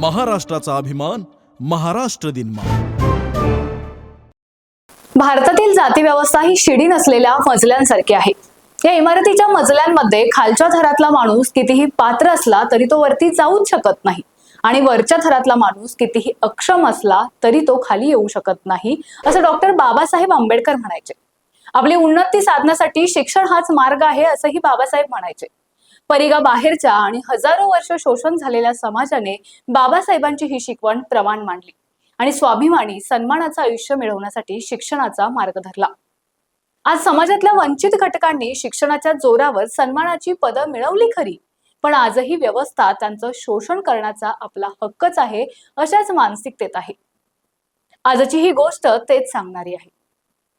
महाराष्ट्राचा अभिमान महाराष्ट्र दिन भारतातील जाती व्यवस्था ही शिडी नसलेल्या मजल्यांसारखी आहे. या इमारतीच्या मजल्यांमध्ये खालच्या थरातला माणूस कितीही पात्र असला तरी तो वरती जाऊच शकत नाही. आणि वरच्या थरातला माणूस कितीही अक्षम असला तरी तो खाली येऊ शकत नाही असं डॉक्टर बाबासाहेब आंबेडकर म्हणायचे. आपली उन्नती साधण्यासाठी शिक्षण हाच मार्ग आहे असंही बाबासाहेब म्हणायचे. परिगा बाहेरच्या आणि हजारो वर्ष शोषण झालेल्या समाजाने बाबासाहेबांची ही शिकवण प्रमाण मांडली आणि स्वाभिमानी सन्मानाचं आयुष्य मिळवण्यासाठी शिक्षणाचा मार्ग धरला. आज समाजातल्या वंचित घटकांनी शिक्षणाच्या जोरावर सन्मानाची पदं मिळवली खरी पण आजही व्यवस्था त्यांचं शोषण करण्याचा आपला हक्कच आहे अशाच मानसिकतेत आहे. आजची ही गोष्ट तेच सांगणारी आहे.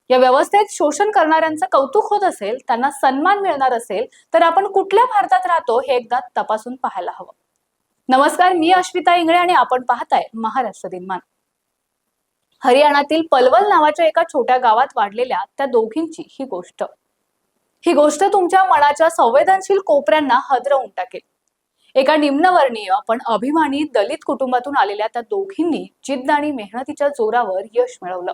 या व्यवस्थेत शोषण करणाऱ्यांचं कौतुक होत असेल त्यांना सन्मान मिळणार असेल तर आपण कुठल्या भारतात राहतो हे एकदा तपासून पाहायला हवं. नमस्कार मी अश्विता इंगळे आणि आपण पाहताय महाराष्ट्र दिनमान. हरियाणातील पलवल नावाच्या एका छोट्या गावात वाढलेल्या त्या दोघींची ही गोष्ट. ही गोष्ट तुमच्या मनाच्या संवेदनशील कोपऱ्यांना हदरवून टाकेल. एका निम्नवर्णीय पण अभिमानी दलित कुटुंबातून आलेल्या त्या दोघींनी जिद्द आणि मेहनतीच्या जोरावर यश मिळवलं.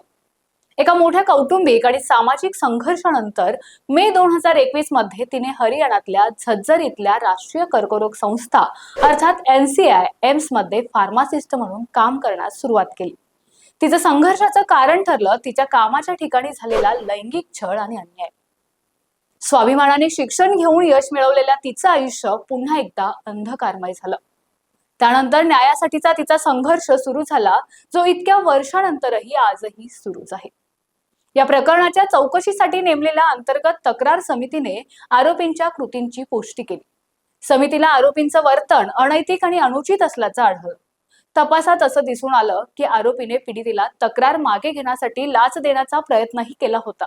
एका मोठ्या कौटुंबिक आणि सामाजिक संघर्षानंतर मे दोन हजार एकवीसमध्ये तिने हरियाणातल्या झज्जर इथल्या राष्ट्रीय कर्करोग संस्था अर्थात एनसीआय एम्समध्ये फार्मासिस्ट म्हणून काम करण्यास सुरुवात केली. तिचं संघर्षाचं कारण ठरलं तिच्या कामाच्या ठिकाणी झालेला लैंगिक छळ आणि अन्याय. स्वाभिमानाने शिक्षण घेऊन यश मिळवलेल्या तिचं आयुष्य पुन्हा एकदा अंधकारमय झालं. त्यानंतर न्यायासाठीचा तिचा संघर्ष सुरू झाला जो इतक्या वर्षानंतरही आजही सुरूच आहे. या प्रकरणाच्या चौकशीसाठी नेमलेल्या अंतर्गत तक्रार समितीने आरोपींच्या कृतींची पुष्टी केली. समितीला आरोपींचं वर्तन अनैतिक आणि अनुचित असल्याचं आढळलं. तपासात असं दिसून आलं की आरोपीने पीडितेला तक्रार मागे घेण्यासाठी लाच देण्याचा प्रयत्नही केला होता.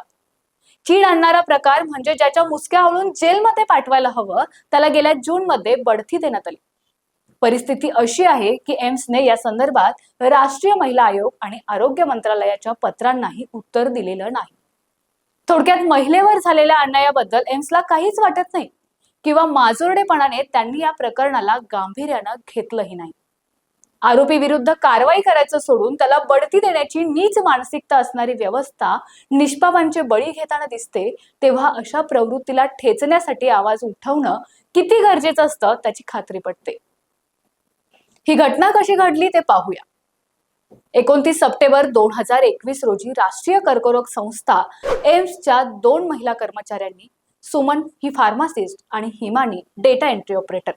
चीड आणणारा प्रकार म्हणजे ज्याच्या मुसक्या हळून जेलमध्ये पाठवायला हवं त्याला गेल्या जून मध्ये बढती देण्यात आली. परिस्थिती अशी आहे की एम्सने या संदर्भात राष्ट्रीय महिला आयोग आणि आरोग्य मंत्रालयाच्या पत्रांनाही उत्तर दिलेलं नाही. थोडक्यात महिलेवर झालेल्या अन्यायाबद्दल एम्सला काहीच वाटत नाही किंवा माजोरडेपणाने त्यांनी या प्रकरणाला गांभीर्यानं घेतलंही नाही. आरोपी विरुद्ध कारवाई करायचं सोडून त्याला बढती देण्याची नीच मानसिकता असणारी व्यवस्था निष्पापांचे बळी घेताना दिसते तेव्हा अशा प्रवृत्तीला ठेचण्यासाठी आवाज उठवणं किती गरजेचं असतं त्याची खात्री पटते. ही घटना कशी घडली ते पाहूया. एकोणतीस सप्टेंबर दोन हजार एकवीस रोजी राष्ट्रीय कर्करोग संस्था एम्सच्या दोन महिला कर्मचाऱ्यांनी सुमन ही फार्मासिस्ट आणि हिमानी डेटा एंट्री ऑपरेटर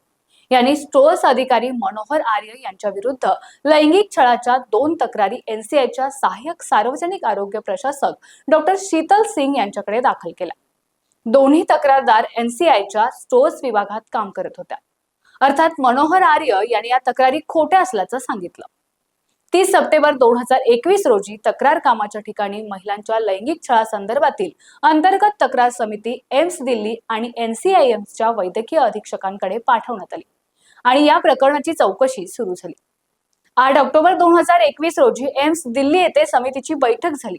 यांनी स्टोअर्स अधिकारी मनोहर आर्य यांच्या विरुद्ध लैंगिक छळाच्या दोन तक्रारी एनसीआयच्या सहाय्यक सार्वजनिक आरोग्य प्रशासक डॉक्टर शीतल सिंग यांच्याकडे दाखल केल्या. दोन्ही तक्रारदार एनसीआयच्या स्टोअर्स विभागात काम करत होत्या. अर्थात मनोहर आर्य यांनी या तक्रारी खोट्या असल्याचं सांगितलं. तीस सप्टेंबर दोन हजार एकवीस रोजी तक्रार कामाच्या ठिकाणी महिलांच्या लैंगिक छळासंदर्भातील अंतर्गत तक्रार समिती एम्स दिल्ली आणि एनसीआयएम्सच्या वैद्यकीय अधीक्षकांकडे पाठवण्यात आली आणि या प्रकरणाची चौकशी सुरू झाली. आठ ऑक्टोबर दोन हजार एकवीस रोजी एम्स दिल्ली येथे समितीची बैठक झाली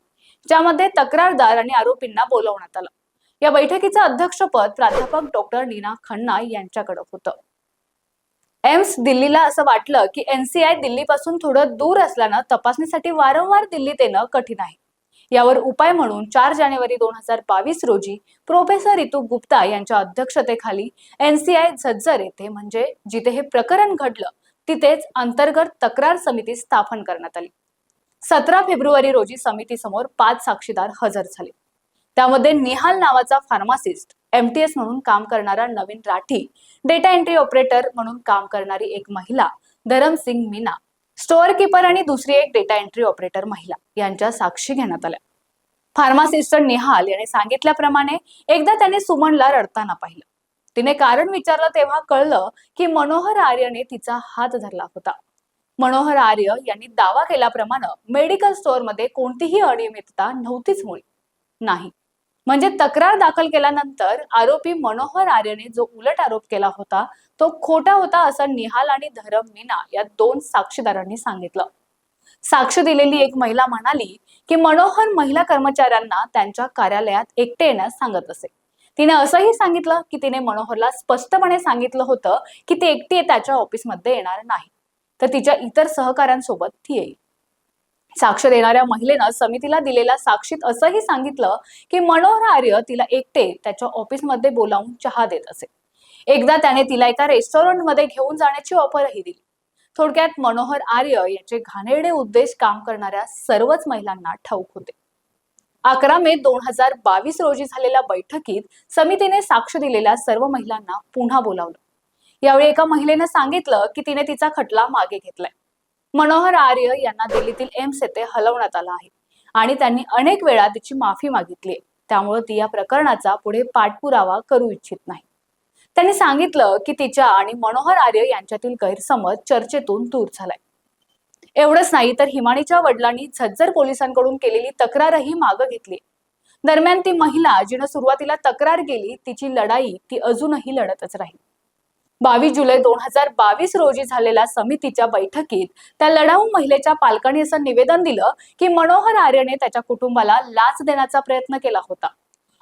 ज्यामध्ये तक्रारदार आणि आरोपींना बोलवण्यात आलं. या बैठकीचं अध्यक्षपद प्राध्यापक डॉक्टर नीना खन्ना यांच्याकडे होतं. एम्स दिल्लीला असं वाटलं की एनसीआय दिल्लीपासून थोडं दूर असल्यानं तपासणीसाठी वारंवार दिल्लीत येणं कठीण आहे. यावर उपाय म्हणून चार जानेवारी दोन हजार बावीस रोजी प्रोफेसर रितू गुप्ता यांच्या अध्यक्षतेखाली एनसीआय झज्जर येथे म्हणजे जिथे हे प्रकरण घडलं तिथेच अंतर्गत तक्रार समिती स्थापन करण्यात आली. सतरा फेब्रुवारी रोजी समितीसमोर पाच साक्षीदार हजर झाले. त्यामध्ये निहाल नावाचा फार्मासिस्ट एमटीएस म्हणून काम करणारा Naveen Rathi data entry operator म्हणून काम करणारी एक महिला धरमसिंग मीना स्टोअर किपर आणि दुसरी एक डेटा एंट्री ऑपरेटर महिला यांच्या साक्षी घेण्यात आल्या. फार्मासिस्ट निहाल यांनी सांगितल्याप्रमाणे एकदा त्याने सुमनला रडताना पाहिलं. तिने कारण विचारलं तेव्हा कळलं की मनोहर आर्यने तिचा हात धरला होता. मनोहर आर्य यांनी दावा केल्याप्रमाणे मेडिकल स्टोअरमध्ये कोणतीही अनियमितता नव्हतीच मुळी. नाही. म्हणजे तक्रार दाखल केल्यानंतर आरोपी मनोहर आर्यने जो उलट आरोप केला होता तो खोटा होता असं निहाल आणि धरम मीना या दोन साक्षीदारांनी सांगितलं. साक्ष दिलेली एक महिला म्हणाली की मनोहर महिला कर्मचाऱ्यांना त्यांच्या कार्यालयात एकटे येण्यास सांगत असे. तिने असंही सांगितलं की तिने मनोहरला स्पष्टपणे सांगितलं होतं की ती एकटी त्याच्या ऑफिसमध्ये येणार नाही. तर तिच्या इतर सहकाऱ्यांसोबत ती येईल. साक्ष देणाऱ्या महिलेनं समितीला दिलेला साक्षीत असंही सांगितलं की मनोहर आर्य तिला एकटे त्याच्या ऑफिसमध्ये बोलावून चहा देत असे. एकदा त्याने तिला एका रेस्टॉरंटमध्ये घेऊन जाण्याची ऑफरही दिली. थोडक्यात मनोहर आर्य याचे घाणेरडे उद्देश काम करणाऱ्या सर्वच महिलांना ठाऊक होते. अकरा मे दोन हजार बावीस रोजी झालेल्या बैठकीत समितीने साक्ष दिलेल्या सर्व महिलांना पुन्हा बोलावलं. यावेळी एका महिलेनं सांगितलं की तिने तिचा खटला मागे घेतलाय. मनोहर आर्य यांना दिल्लीतील एम्स येथे हलवण्यात आलं आहे. आणि त्यांनी अनेक वेळा तिची माफी मागितली त्यामुळे ती या प्रकरणाचा पुढे पाठपुरावा करू इच्छित नाही. त्यांनी सांगितलं की तिच्या आणि मनोहर आर्य यांच्यातील गैरसमज चर्चेतून दूर झालाय. एवढंच नाही तर हिमानीच्या वडिलांनी झज्जर पोलिसांकडून केलेली तक्रारही मागं घेतली दरम्यान ती महिला जिनं सुरुवातीला तक्रार केली तिची लढाई ती अजूनही लढतच राहील. बावीस जुलै दोन हजार बावीस रोजी झालेल्या समितीच्या बैठकीत त्या लढाऊ महिलेच्या पालकांनी असं निवेदन दिलं की मनोहर आर्यने त्याच्या कुटुंबाला लाच देण्याचा प्रयत्न केला होता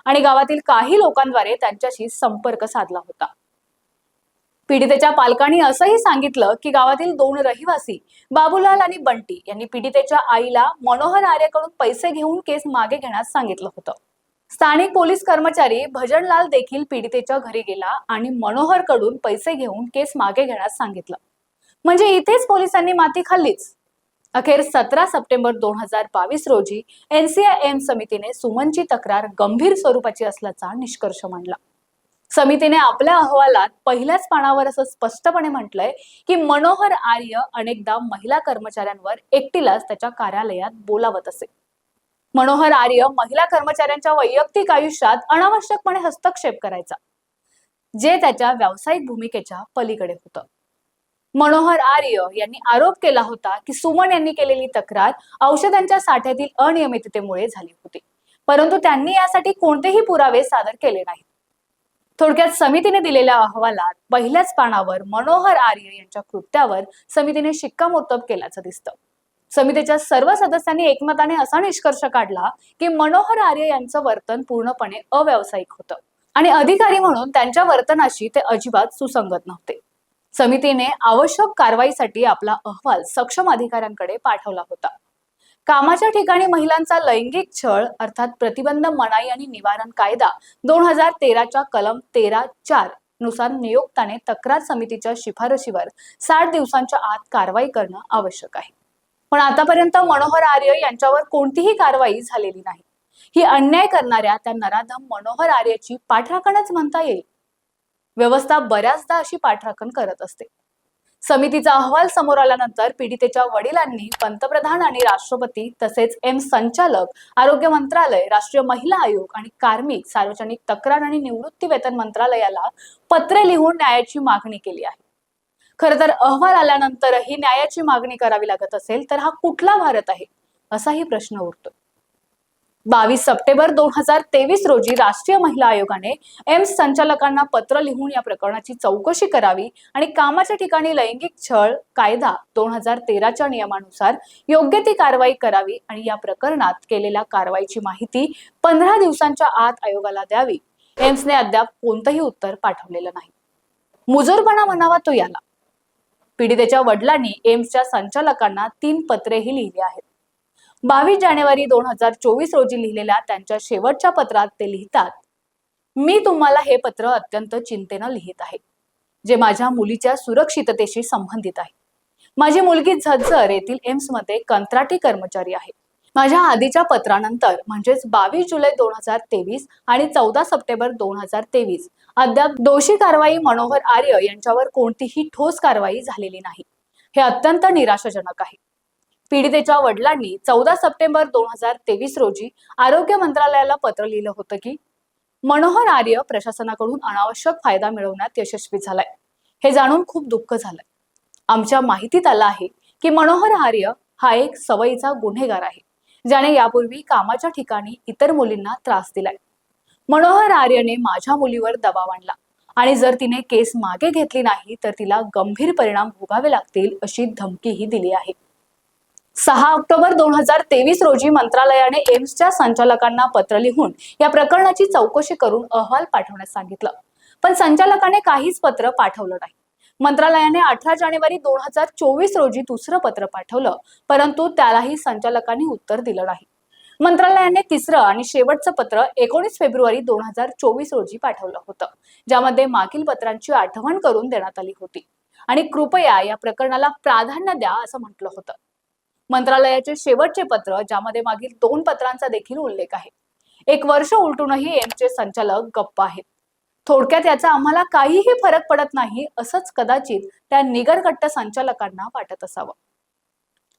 आणि गावातील काही लोकांद्वारे त्यांच्याशी संपर्क साधला होता. पीडितेच्या पालकांनी असंही सांगितलं की गावातील दोन रहिवासी बाबूलाल आणि बंटी यांनी पीडितेच्या आईला मनोहर आर्यकडून पैसे घेऊन केस मागे घेण्यास सांगितलं होतं. स्थानिक पोलीस कर्मचारी भजनलाल देखील पीडितेच्या घरी गेला आणि मनोहरकडून पैसे घेऊन केस मागे घेण्यास सांगितलं. म्हणजे इथेच पोलिसांनी माती खाल्लीच. अखेर सतरा सप्टेंबर दोन हजार बावीस रोजी एनसीआय एम समितीने सुमनची तक्रार गंभीर स्वरूपाची असल्याचा निष्कर्ष मांडला. समितीने आपल्या अहवालात पहिल्याच पानावर असं स्पष्टपणे म्हटलंय की मनोहर आर्य अनेकदा महिला कर्मचाऱ्यांवर एकटीलाच त्याच्या कार्यालयात बोलावत असे. मनोहर आर्य महिला कर्मचाऱ्यांच्या वैयक्तिक आयुष्यात अनावश्यकपणे हस्तक्षेप करायचा जे त्याच्या व्यावसायिक भूमिकेच्या पलीकडे होतं. मनोहर आर्य यांनी आरोप केला होता की सुमन यांनी केलेली तक्रार औषधांच्या साठ्यातील अनियमिततेमुळे झाली होती परंतु त्यांनी यासाठी कोणतेही पुरावे सादर केले नाहीत. थोडक्यात समितीने दिलेल्या अहवालात पहिल्याच पानावर मनोहर आर्य यांच्या कृत्यावर समितीने शिक्कामोर्तब केल्याचं दिसतं. समितीच्या सर्व सदस्यांनी एकमताने असा निष्कर्ष काढला की मनोहर आर्य यांचं वर्तन पूर्णपणे अव्यावसायिक होतं. आणि अधिकारी म्हणून त्यांच्या वर्तनाशी ते अजिबात सुसंगत नव्हते. समितीने आवश्यक कारवाईसाठी आपला अहवाल सक्षम अधिकाऱ्यांकडे पाठवला होता. कामाच्या ठिकाणी महिलांचा लैंगिक छळ अर्थात प्रतिबंध मनाई आणि निवारण कायदा दोन हजार तेराच्या कलम तेरा चारनुसार नियोक्ताने तक्रार समितीच्या शिफारशीवर साठ दिवसांच्या आत कारवाई करणं आवश्यक आहे. पण आतापर्यंत मनोहर आर्य यांच्यावर कोणतीही कारवाई झालेली नाही. ही अन्याय करणाऱ्या त्या नराधम मनोहर आर्याची पाठराखणच म्हणता येईल. व्यवस्था बऱ्याचदा अशी पाठराखण करत असते. समितीचा अहवाल समोर आल्यानंतर पीडितेच्या वडिलांनी पंतप्रधान आणि राष्ट्रपती तसेच एम संचालक आरोग्य मंत्रालय राष्ट्रीय महिला आयोग आणि कार्मिक सार्वजनिक तक्रार आणि निवृत्ती वेतन मंत्रालयाला पत्रे लिहून न्यायाची मागणी केली आहे. खर तर अहवाल आल्यानंतरही न्यायाची मागणी करावी लागत असेल तर हा कुठला भारत आहे? असाही प्रश्न उरतो बावीस सप्टेंबर दोन हजार तेवीस रोजी राष्ट्रीय महिला आयोगाने एम्स संचालकांना पत्र लिहून या प्रकरणाची चौकशी करावी आणि कामाच्या ठिकाणी लैंगिक छळ कायदा दोन हजार तेराच्या नियमानुसार योग्य ती कारवाई करावी आणि या प्रकरणात केलेल्या कारवाईची माहिती पंधरा दिवसांच्या आत आयोगाला द्यावी. एम्सने अद्याप कोणतंही उत्तर पाठवलेलं नाही. मुजोरपणा म्हणावा तो याला. पीडितेच्या वडिलांनी एम्सच्या संचालकांना तीन पत्रेही लिहिली आहेत. बावीस जानेवारी दोन हजार चोवीस रोजी लिहिलेल्या त्यांच्या शेवटच्या पत्रात ते लिहितात मी तुम्हाला हे पत्र अत्यंत चिंतेनं लिहित आहे जे माझ्या मुलीच्या सुरक्षिततेशी संबंधित आहे. माझी मुलगी झज्जर येथील एम्समध्ये कंत्राटी कर्मचारी आहे. माझ्या आधीच्या पत्रानंतर म्हणजेच बावीस जुलै दोन हजार तेवीस आणि चौदा सप्टेंबर दोन हजार तेवीस अद्याप दोषी कारवाई मनोहर आर्य यांच्यावर कोणतीही ठोस कारवाई झालेली नाही. हे अत्यंत निराशाजनक आहे. पीडितेच्या वडिलांनी चौदा सप्टेंबर दोन हजार तेवीस रोजी आरोग्य मंत्रालयाला पत्र लिहिलं होतं की मनोहर आर्य प्रशासनाकडून अनावश्यक फायदा मिळवण्यात यशस्वी झालाय. हे जाणून खूप दुःख झालंय. आमच्या माहितीत आलं आहे की मनोहर आर्य हा एक सवयीचा गुन्हेगार आहे. ज्याने यापूर्वी कामाच्या ठिकाणी इतर मुलींना त्रास दिलाय. मनोहर आर्यने माझ्या मुलीवर दबाव आणला आणि जर तिने केस मागे घेतली नाही तर तिला गंभीर परिणाम भोगावे लागतील अशी धमकीही दिली आहे. सहा ऑक्टोबर दोन हजार तेवीस रोजी मंत्रालयाने एम्सच्या संचालकांना पत्र लिहून या प्रकरणाची चौकशी करून अहवाल पाठवण्यास सांगितलं. पण संचालकाने काहीच पत्र पाठवलं नाही. मंत्रालयाने अठरा जानेवारी दोन हजार चोवीस रोजी दुसरं पत्र पाठवलं परंतु त्यालाही संचालकांनी उत्तर दिलं नाही. मंत्रालयाने तिसरं आणि शेवटचं पत्र एकोणीस फेब्रुवारी दोन हजार चोवीस रोजी पाठवलं होतं ज्यामध्ये मागील पत्रांची आठवण करून देण्यात आली होती. आणि कृपया या प्रकरणाला प्राधान्य द्या असं म्हटलं होतं. मंत्रालयाचे शेवटचे पत्र ज्यामध्ये मागील दोन पत्रांचा देखील उल्लेख आहे. एक वर्ष उलटूनही एमचे संचालक गप्प आहेत. थोडक्यात याचा आम्हाला काहीही फरक पडत नाही असंच कदाचित त्या निगरकट्ट संचालकांना वाटत असावं.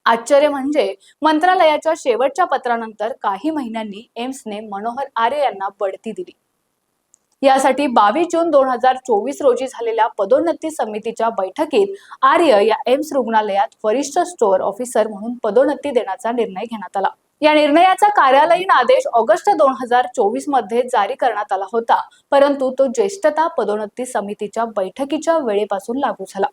आश्चर्य म्हणजे मंत्रालयाच्या शेवटच्या पत्रानंतर काही महिन्यांनी एम्सने मनोहर आर्य यांना बढती दिली. यासाठी बावीस जून दोन हजार चोवीस रोजी झालेल्या पदोन्नती समितीच्या बैठकीत आर्य या एम्स रुग्णालयात वरिष्ठ स्टोअर ऑफिसर म्हणून पदोन्नती देण्याचा निर्णय घेण्यात आला. या निर्णयाचा कार्यालयीन आदेश ऑगस्ट दोन हजार चोवीसमध्ये जारी करण्यात आला होता. परंतु तो ज्येष्ठता पदोन्नती समितीच्या बैठकीच्या वेळेपासून लागू झाला.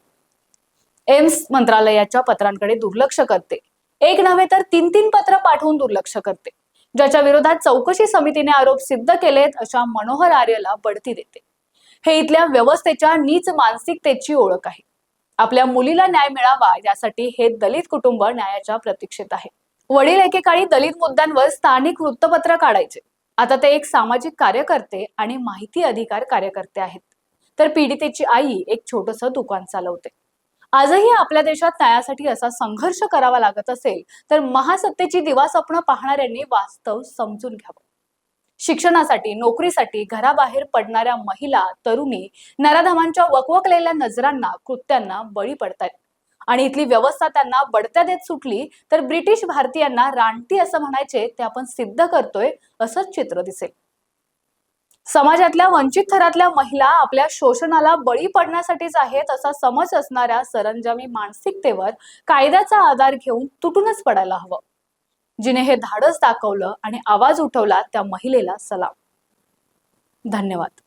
एम्स मंत्रालयाच्या पत्रांकडे दुर्लक्ष करते. एक नव्हे तर तीन तीन पत्र पाठवून दुर्लक्ष करते. ज्याच्या विरोधात चौकशी समितीने आरोप सिद्ध केलेत अशा मनोहर आर्यला बढती देते. हे इथल्या व्यवस्थेच्या नीच मानसिकतेची ओळख आहे. आपल्या मुलीला न्याय मिळावा यासाठी हे दलित कुटुंब न्यायाच्या प्रतीक्षेत आहे. वडील एकेकाळी दलित मुद्द्यांवर स्थानिक वृत्तपत्र काढायचे. आता ते एक सामाजिक कार्यकर्ते आणि माहिती अधिकार कार्यकर्ते आहेत. तर पीडितेची आई एक छोटस दुकान चालवते. आजही आपल्या देशात न्यायासाठी असा संघर्ष करावा लागत असेल तर महासत्तेची दिवा स्वप्न पाहणाऱ्यांनी वास्तव समजून घ्यावं. शिक्षणासाठी नोकरीसाठी घराबाहेर पडणाऱ्या महिला तरुणी नराधमांच्या वकवकलेल्या नजरांना कृत्यांना बळी पडतायत. आणि इथली व्यवस्था त्यांना बढत्या देत सुटली तर ब्रिटिश भारतीयांना रानटी असं म्हणायचे ते आपण सिद्ध करतोय असंच चित्र दिसेल. समाजातल्या वंचित थरातल्या महिला आपल्या शोषणाला बळी पडण्यासाठीच आहेत असा समज असणाऱ्या सरंजामी मानसिकतेवर कायद्याचा आधार घेऊन तुटूनच पडायला हवं. जिने हे धाडस दाखवलं आणि आवाज उठवला त्या महिलेला सलाम. धन्यवाद.